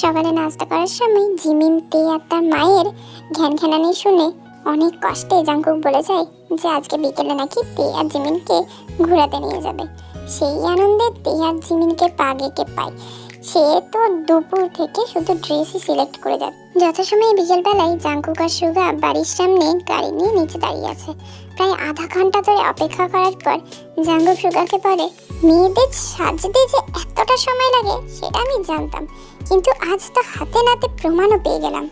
সকালে নাস্তা করার সময় জিমিন, তে আর তার মায়ের ঘ্যান ঘ্যানানি শুনে অনেক কষ্টে জাঙ্কুক বলে যায় যে আজকে বিকেলে নাকি তে আর জিমিনকে ঘোরাতে নিয়ে যাবে। সেই আনন্দে তে আর জিমিনকে পাগেকে পায়। সে তো দুপুর থেকে শুধু ড্রেসই সিলেক্ট করে যাবে যথাসময়ে বিকেলবেলায় জাঙ্কুক আর সুগা বাড়ির সামনে গাড়ি নিয়ে নিচে দাঁড়িয়ে আছে। প্রায় আধা ঘণ্টা ধরে অপেক্ষা করার পর জাঙ্কুক সুগাকে বলে, মেয়েদের সাজতে যে এতটা সময় লাগে, সেটা আমি জানতাম। কিন্তু আজ তো হাতে নাতে প্রমাণও পেয়ে গেলাম।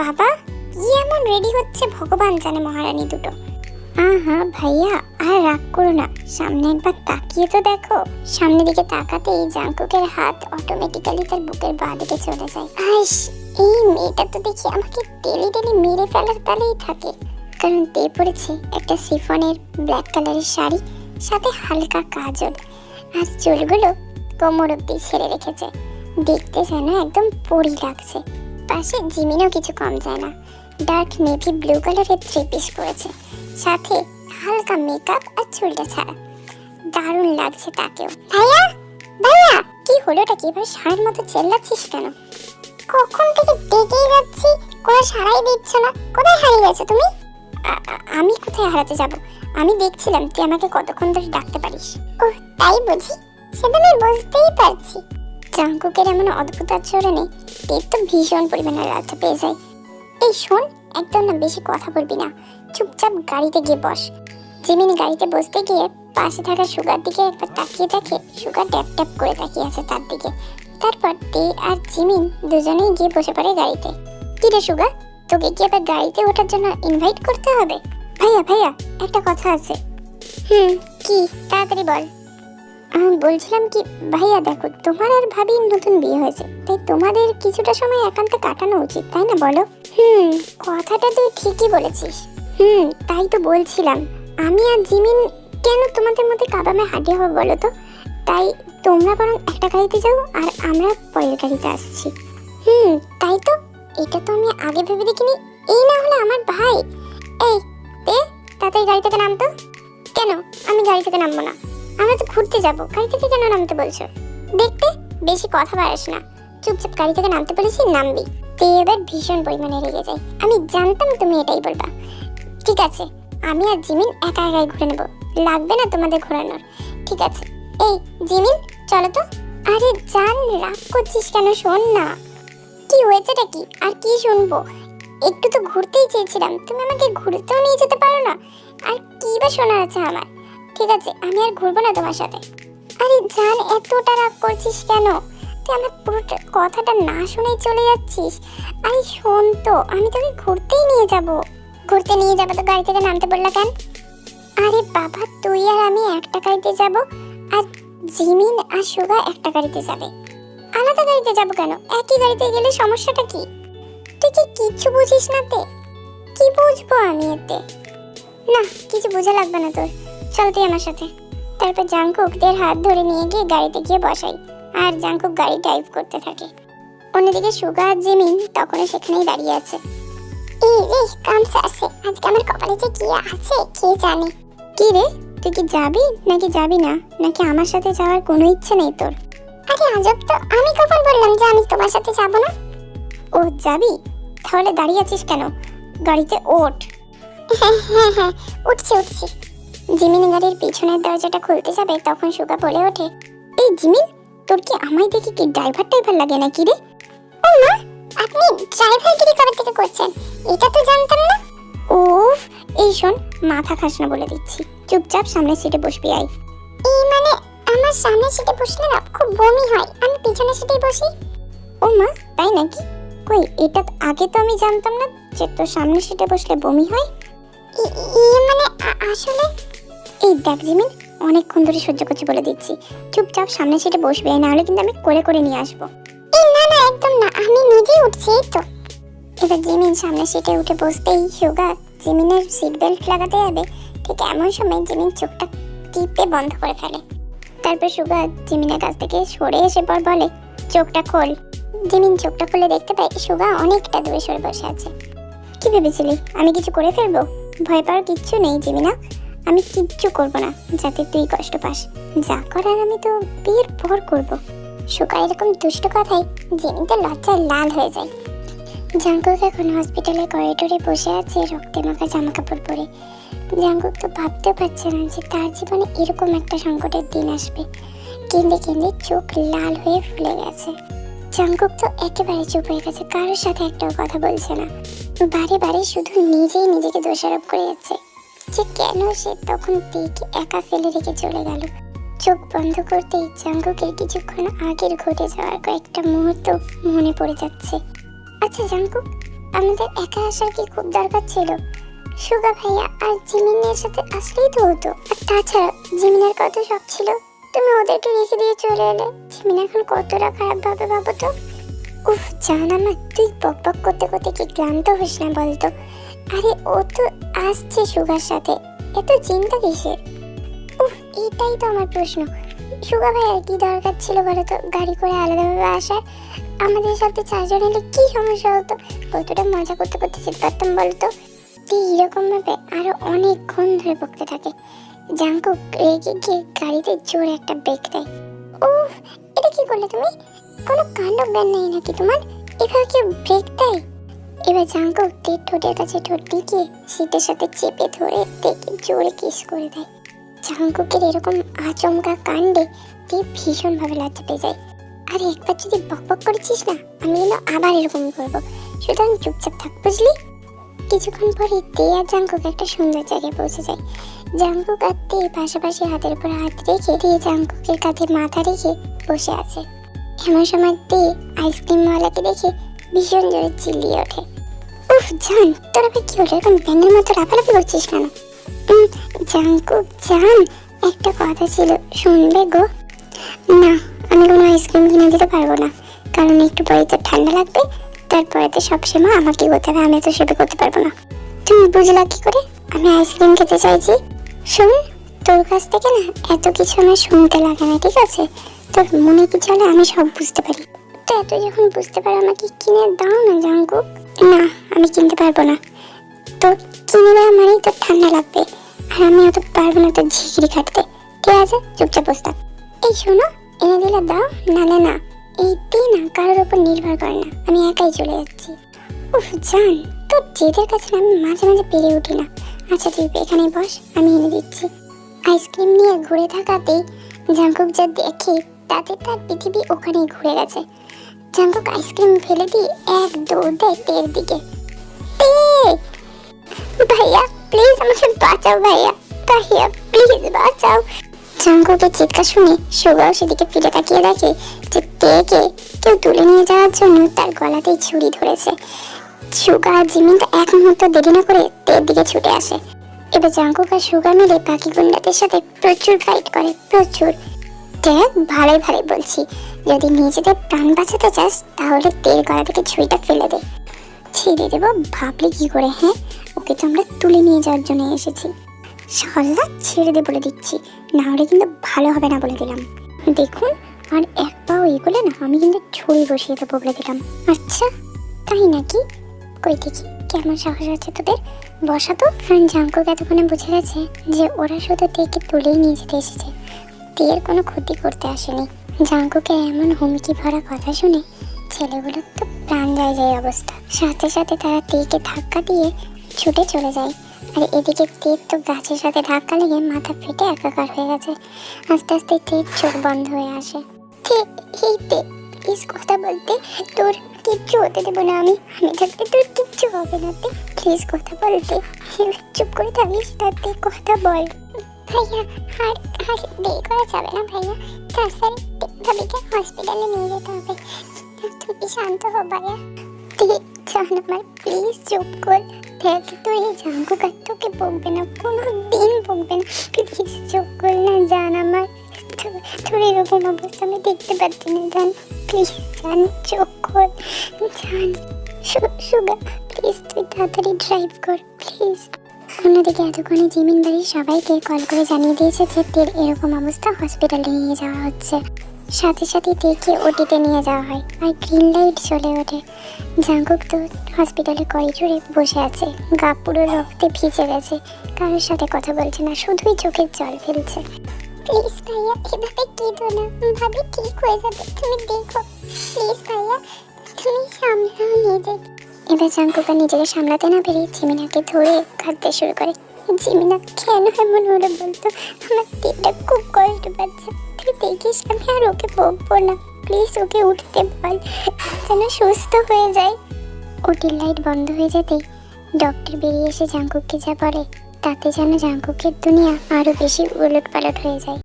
বাবা, কি এমন রেডি হচ্ছে ভগবান জানে মহারানী দুটো। আহা ভাইয়া, আর রাগ করো না। সামনে একবার তাকিয়ে তো দেখো। সামনের দিকে তাকাতেই জাঙ্কুকের হাত অটোমেটিক্যালি তার বুকের বাঁ দিকে চলে যায়। আইস এই মেয়েটা তো দেখি আমাকে টেলি টেলি মেরে ফেলার তালেই থাকে। কারণ তে পড়েছে একটা সিফনের ব্ল্যাক কালারের শাড়ি, সাথে হালকা কাজল। আর চুলগুলো কোমর অব্দি ছেড়ে রেখেছে। দেখতে যেন একদম পরি লাগছে। পাশে জিমিনও কিছু কম যায় না। ডার্ক নেভি ব্লু কালারের থ্রি পিস পরেছে। সাথে হালকা মেকআপ আর চুলটা ছাড়া। দারুণ লাগছে তাকেও। ভাইয়া! ভাইয়া! কি হলোটা? কি এবার সারের মতো চেল্লাচ্ছিস কেন? কখন থেকে ডেকেই যাচ্ছি? কোনো সাড়াই দিচ্ছ না? কোথায় হারিয়ে গেছো তুমি? আমি কোথায় হারাতে যাব? আমি দেখছিলাম তুই আমাকে কতক্ষণ ধরে ডাকতে পারিস। ও তাই বুঝি? সেটা আমি বুঝতেই পারছি। জাঙ্কুকের এমন অদ্ভুত আচরণে টের তো ভীষণ পরিমাণে লজ্জা পেয়ে যায়। এই শোন, একদম না বেশি কথা বলবি না। চুপচাপ গাড়িতে গিয়ে বস। জিমিনি গাড়িতে বসতে গিয়ে পাশে থাকা সুগার দিকে একবার তাকিয়ে দেখে সুগার ট্যাপ ট্যাপ করে তাকিয়ে আছে তার দিকে। তারপর তে আর জিমিন দুজনেই গিয়ে বসে পড়ে গাড়িতে। কি রে সুগা তোকে কি আবার গাড়িতে ওঠার জন্য ইনভাইট করতে হবে? ভাইয়া ভাইয়া একটা কথা আছে। হুম। কি? তাড়াতাড়ি বল। আমি বলছিলাম কি ভাইয়া দেখো তোমার আর ভাবির নতুন বিয়ে হয়েছে তাই তোমাদের কিছুটা সময় একান্তে কাটানো উচিত তাই না বলো? হুম। কথাটা তুই ঠিকই বলেছিস। হুম। তাই তো বলছিলাম আমি আর জিমিন কেন তোমাদের মধ্যে কাবামে হাঁটি হবে বলো তো? তাই তোমরা বরং একটা গাড়িতে যাও আর আমরা পরের গাড়িতে আসছি। হুম, তাই তো? এটা তো আমি আগে ভেবে দেখিনি। এই না হলে আমার ভাই। এই এ তাড়াতাড়ি গাড়ি থেকে নামতো। কেন? আমি গাড়ি থেকে নামবো না। আমরা তো ঘুরতে যাব। গাড়ি থেকে কেন নামতে বলছো? দেখতে বেশি কথা বাড়াস না। চুপচাপ গাড়ি থেকে নামতে বলেছি, নামবি। তুই এবার ভীষণ পরিমাণে রেগে যায়। আমি জানতাম তুমি এটাই বলবা। ঠিক আছে, আমি আর জিমিন একা একাই ঘুরে নেব। লাগবে না তোমাদের ঘোরানোর। ঠিক আছে এই, জিমিন, চলো তো। আরে জান, রাগ করছিস কেন শোন না। কি হয়েছেটা কি? আর কি শুনব? একটু তো ঘুরতেই চেয়েছিলাম, তুমি আমাকে ঘুরতেও নিয়ে যেতে পারো না? আর কি বা শোনার আছে আমার? ঠিক আছে, আমি আর ঘুরবো না তোমার সাথে। আরে জান, এতটা রাগ করছিস কেন? তুই আমার পুরোটা কথাটা না শুনেই চলে যাচ্ছিস। আরে শোন তো, আমি তোকে ঘুরতেই নিয়ে যাব। ঘুরতে নিয়ে যাব তো গাড়ি থেকে নামতে বললা কেন? আরে বাবা, তুই আর আমি একটা গাড়িতে যাব। আর জিমিন আর সুগা একটা গাড়িতে যাবে। আলাদা গাড়িতে যাব কেন? একই গাড়িতে গেলে সমস্যাটা কি? তুই কি কিচ্ছু বুঝিস না তে? কি বুঝব আমি এতে? না, কিছু বোঝা লাগবে না তোর। চল তুই আমার সাথে। তারপর জাংকুকদের হাত ধরে নিয়ে গিয়ে গাড়িতে গিয়ে বসাই। আর জাংকুক গাড়ি ড্রাইভ করতে থাকে। অন্যদিকে সুগা আর জিমিন তখনও সেখানেই দাঁড়িয়ে আছে। এই রে, কামসা আছে। আজকে আমার কপালে যে কি আছে, কে জানে? কি রে? তুই কি যাবি নাকি যাবি না? নাকি আমার সাথে যাওয়ার কোনো ইচ্ছে নেই তোর? আরে আজব তো, আমি কখন বললাম যে আমি তোমার সাথে যাব না? ও, যাবি? তাহলে দাঁড়িয়ে আছিস কেন? গাড়িতে ওঠ। হ্যাঁ হ্যাঁ হ্যাঁ উঠছি উঠছি। জিমিন গাড়ির পিছনের দরজাটা খুলতে যাবে, তখন সুগা বলে ওঠে, এই জিমিন, তোর কি আমায় দেখে কি ড্রাইভার টাইভার লাগে নাকি রে? ও মা, আপনি ড্রাইভার গিরি কবে থেকে করছেন? এটা তো জানতাম না? ও এই শোন, মাথা খাস না বলে দিচ্ছি। চুপচাপ সামনের সিটে বসবি, আই। এই মানে আমার সামনের সিটে বসলে না খুব বমি হয়, আমি পিছনের সিটেই বসি। ও মা, তাই নাকি? কই, এটা আগে তো আমি জানতাম না যে তোর সামনের সিটে বসলে বমি হয়। মানে আসলে? এই দেখ জিমিন, অনেকক্ষণ ধরে সহ্য করছি বলে দিচ্ছি। চুপচাপ সামনের সিটে বসবে না হলে কিন্তু আমি করে করে নিয়ে আসব। না না, একদম না, আমি নিজেই উঠছি, এই তো। এবার জিমিন সামনের সিটে উঠে বসতেই, সুগা, জিমিনের সিট বেল্ট লাগাতে যাবে। ঠিক এমন সময় জিমিন চোখটা টিপে বন্ধ করে ফেলে। তারপর সুগা জিমিনের কাছ থেকে সরে এসে পর বলে, চোখটা খোল। জিমিন চোখটা খুলে দেখতে পাই সুগা অনেকটা দূরে সরে বসে আছে। কি ভেবেছিলি? আমি কিছু করে ফেলব? ভয় পাওয়ার কিচ্ছু নেই জিমিনা। আমি কিচ্ছু করব না, যাতে তুই কষ্ট পাস। যা করার আমি তো বিয়ের পর করব। সুগার এরকম দুষ্ট কথায় জিমি তো লজ্জায় লাল হয়ে যায়। জাঙ্কুক এখন হসপিটালে করিডোরে বসে আছে, রক্তে মাখা জামা কাপড় পরে। জাঙ্কুক তো ভাবতে পারছে না যে তার জীবনে এরকম একটা সংকটের দিন আসবে। কেঁদে কেঁদে চোখ লাল হয়ে ফুলে গেছে। জাঙ্কুক তো একেবারে চুপ হয়ে গেছে, কারোর সাথে একটাও কথা বলছে না। বারে বারে শুধু নিজেই নিজেকে দোষারোপ করে যাচ্ছে। যে কেন সে তখন তেকে একা ফেলে রেখে চলে গেল। চোখ বন্ধ করতেই জাঙ্কুকের কিছুক্ষণ আগের ঘটে যাওয়ার কয়েকটা মুহূর্ত মনে পড়ে যাচ্ছে। আচ্ছা জাঙ্কুক আমাদের একা আসার কি খুব দরকার ছিল? সুগা ভাইয়া আর জিমিনের সাথে আসলেই তো হতো। আর তাছাড়া জিমিনের কত শখ ছিল? তুমি ওদেরকে রেখে দিয়ে চলে এলে? জিমিন এখন কতটা খারাপ ভাবে ভাবো তো উফ, জান আমার, তুই বক বক করতে করতে কি ক্লান্ত হোস না বলতো? আরে, ও তো আসছে সুগার সাথে। এত চিন্তা কিসের? উফ, এটাই তো আমার প্রশ্ন। সুগা ভাইয়ার কি দরকার ছিল বলো তো? গাড়ি করে আলাদাভাবে আসার? আমাদের সাথে চারজন এলে কি সমস্যা হতো? কতটা মজা করতে করতে যেতে পারতাম বলতো? তুই এরকম ভাবে আরও অনেকক্ষণ ধরে বকতে থাকে। জাঙ্কুক রেগে গিয়ে গাড়িতে জোরে একটা ব্রেক দেয়। উফ, এটা কি করলে তুমি? কোনো কাণ্ড জ্ঞান নেই নাকি তোমার? এভাবে কেউ ব্রেক দেয়? এবার জাঙ্কুক তের ঠোঁটের কাছে ঠোঁট টিকিয়ে শীতের সাথে চেপে ধরে তেকে জোরে কিস করে দেয়। জাঙ্কুকের এরকম আচমকা কাণ্ডে তে ভীষণভাবে লজ্জা পেয়ে যায়। আরে একবার যদি বকবক করেছিস না, আমি যেন আবার এরকম করব। সুতরাং চুপচাপ থাক, বুঝলি? কিছুক্ষণ পরে তে আর জাঙ্কুক একটা সুন্দর জায়গায় পৌঁছে যায়। জাঙ্কুক আর তে পাশাপাশি হাতের উপর হাত রেখে দিয়ে জাঙ্কুকের কাঁধে মাথা রেখে বসে আছে। এমন সময় তে আইসক্রিমওয়ালাকে দেখে ভীষণ জোরে চিল্লিয়ে ওঠে। উফ, জান, তোর আবার কি হলো? এখন ব্যাঙের মতো লাফালাফি করছিস কেন? জাঙ্কুক, জান, একটা কথা ছিল, শুনবে গো? না আমি কোনো আইসক্রিম কিনে দিতে পারব না। কারণ একটু পরে তো ঠান্ডা লাগবে, তারপরে তো সবসময় আমাকে করতে হবে আমি তো সেটা করতে পারব না। তুমি বুঝলা কি করে? আমি আইসক্রিম খেতে চাইছি। শোন, তোর কাছ থেকে না এত কিছু আমার শুনতে লাগে না, ঠিক আছে? তোর মনে কি চলে আমি সব বুঝতে পারি। তো এত যখন বুঝতে পারো আমাকে কিনে দাও না জাঙ্কুক না, আমি কিনতে পারব না। তো কিনে দেওয়া মানেই তো ঠান্ডা লাগবে। আর আমি অত পারব না তো ঝিগড়ি কাটতে ঠিক আছে? চুপচাপ বসে থাক। এই শোনো এনে দিলে, দাও নালে না এই দিন না কারোর উপর নির্ভর করে না। আমি একাই চলে যাচ্ছি। উফ, জান, তোর জেদের কাছে আমি মাঝে মাঝে পেরে উঠি না। আচ্ছা তুই এখানে বস, আমি এনে দিচ্ছি। আইসক্রিম নিয়ে ঘুরে থাকাতেই জাঙ্কুক যা দেখে তাতে তার পৃথিবী ওখানেই ঘুরে গেছে। জাঙ্কুক আইসক্রিম ফেলে দিয়ে এক দৌড় দেয় তের দিকে। ভাইয়া প্লিজ আমাকে বাঁচাও, ভাইয়া। ভাইয়া প্লিজ বাঁচাও। জাঙ্কুকের চিৎকার শুনে সুগাও সেদিকে ফিরে তাকিয়ে দেখে যে তেকে কেউ তুলে নিয়ে যাওয়ার জন্য তার গলাতেই ছুরি ধরেছে। সুগা আর জিমিনটা এক মুহূর্ত দেরি না করে তের দিকে ছুটে আসে। এবার জাঙ্কুক আর সুগা মিলে বাকি গুন্ডাদের সাথে প্রচুর ফাইট করে, প্রচুর। দেখ, ভালোই ভালোই বলছি। যদি নিজেদের প্রাণ বাঁচাতে চাস, তাহলে তেল গলা থেকে ছুরিটা ফেলে দে। ছেড়ে দেবো, ভাবলি কি করে হ্যাঁ? ওকে তো আমরা তুলে নিয়ে যাওয়ার জন্য এসেছি। সরলা ছেড়ে দে বলে দিচ্ছি। না হলে কিন্তু ভালো হবে না বলে দিলাম। দেখুন, আর এক পাও এগোলে না, আমি কিন্তু ছুরি বসিয়ে দেবো বলে দিলাম। আচ্ছা তাই নাকি? কই দেখি, কেমন সাহস আছে তোদের? বসা তো। কারণ জাঙ্কুক এতক্ষণে বুঝে গেছে যে ওরা শুধু তেকে তুলেই নিয়ে যেতে এসেছে। তের কোনো ক্ষতি করতে আসেনি। জাঙ্কুকে এমন হুমকি ভরা কথা শুনে ছেলেগুলোর তো প্রাণ যায় যায় অবস্থা। সাথে সাথে তারা তেকে ধাক্কা দিয়ে ছুটে চলে যায়। আর এদিকে তের তো গাছের সাথে ধাক্কা লেগে মাথা ফেটে একাকার হয়ে গেছে। আস্তে আস্তে তের চোখ বন্ধ হয়ে আসে। কথা বলতে, তোর কিচ্ছু হতে না আমি। আমি থাকতে তোর কিচ্ছু হবে না তে। প্লিজ কথা বলতে চুপ করে থাকিস তাতে কথা বল। ভাইয়া, আর আর দেরি করা যাবে না ভাইয়া। তাড়াতাড়ি ভাবিকে হসপিটালে নিয়ে যেতে হবে। তুমি শান্ত হো ভাইয়া। ঠিক জান আমার প্লিজ চুপ কর। দেখ তুই জাঙ্কু কার তোকে বকবে না কোনো দিন বকবে না। চুপ কর না, জান আমার। তো- তোর এরকম অবস্থা, আমি দেখতে পাচ্ছি না, জান। প্লিজ জান, চুপ কর। জান সুগা প্লিজ তুই তাড়াতাড়ি ড্রাইভ কর প্লিজ অন্যদিকে এতক্ষণে জিমিন বাড়ির সবাইকে কল করে জানিয়ে দিয়েছে যে, তের এরকম অবস্থা হসপিটালে নিয়ে যাওয়া হচ্ছে। সাথে সাথে তেকে ওটিতে নিয়ে যাওয়া হয় আর গ্রিন লাইট চলে ওঠে। জাঙ্কুক তো হসপিটালে করিডোরে বসে আছে। গা পুরো রক্তে ভিজে গেছে। কারোর সাথে কথা বলছে না, শুধুই চোখের জল ফেলছে। প্লিজ ভাইয়া, এভাবে কেঁদো না। ভাবি ঠিক হয়ে যাবে, তুমি দেখো। প্লিজ ভাইয়া, তুমি সামলাও নিজে এবার জাঙ্কুকা নিজেকে সামলাতে না পেরে জিমিনাকে ধরে কাঁদতে শুরু করে। জিমিনা কেন এমন হলো বলতো? আমার দিকটা খুব কষ্ট পাচ্ছে। তুই দেখিস, আমি আর ওকে বকবো না। প্লিজ ওকে উঠতে বল, যেন সুস্থ হয়ে যায়। ওটির লাইট বন্ধ হয়ে যেতেই ডক্টর বেরিয়ে এসে জাঙ্কুককে যা বলে, তাতে যেন জাঙ্কুকের দুনিয়া আরও বেশি উলট পালট হয়ে যায়।